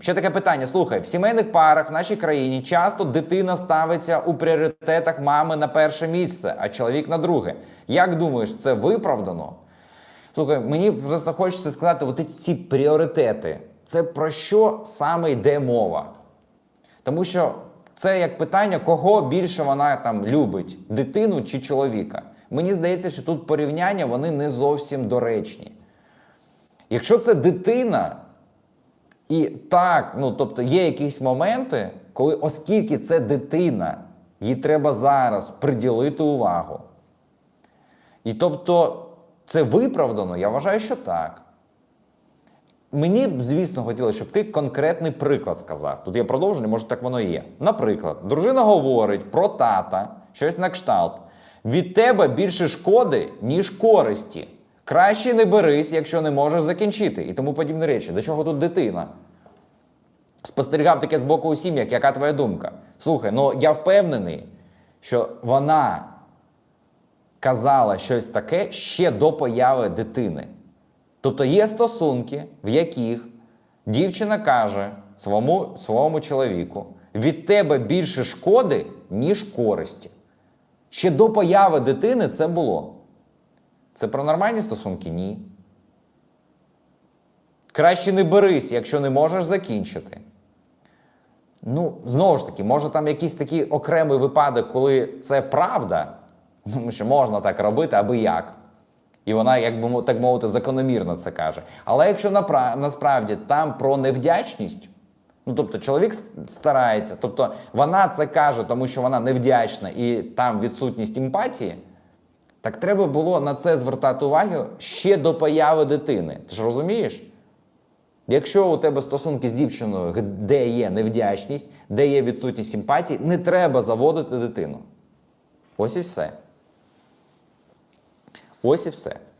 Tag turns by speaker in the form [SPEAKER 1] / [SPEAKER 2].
[SPEAKER 1] Ще таке питання: слухай, в сімейних парах в нашій країні часто дитина ставиться у пріоритетах мами на перше місце, а чоловік на друге. Як думаєш, це виправдано? Слухай, мені просто хочеться сказати, от ці пріоритети, це про що саме йде мова? Тому що це як питання, кого більше вона там любить, дитину чи чоловіка. Мені здається, що тут порівняння вони не зовсім доречні. Якщо це дитина, і так, ну тобто є якісь моменти, коли, оскільки це дитина, їй треба зараз приділити увагу. І тобто це виправдано, я вважаю, що так. Мені б, звісно, хотілося, щоб ти конкретний приклад сказав. Тут є продовження, може так воно і є. Наприклад, дружина говорить про тата, щось на кшталт. Від тебе більше шкоди, ніж користі. Краще не берись, якщо не можеш закінчити. І тому подібні речі. До чого тут дитина? Спостерігав таке з боку у сім'ях, яка твоя думка? Слухай, ну я впевнений, що вона казала щось таке ще до появи дитини. Тобто є стосунки, в яких дівчина каже своєму, своєму чоловіку: від тебе більше шкоди, ніж користі. Ще до появи дитини це було. Це про нормальні стосунки? Ні. Краще не берись, якщо не можеш закінчити. Ну, знову ж таки, може там якийсь такий окремий випадок, коли це правда, тому що можна так робити, аби як. І вона, як би так мовити, закономірно це каже. Але якщо насправді там про невдячність, ну тобто чоловік старається, тобто вона це каже, тому що вона невдячна і там відсутність емпатії, так треба було на це звертати увагу ще до появи дитини. Ти ж розумієш? Якщо у тебе стосунки з дівчиною, де є невдячність, де є відсутність симпатії, не треба заводити дитину. Ось і все. Ось і все.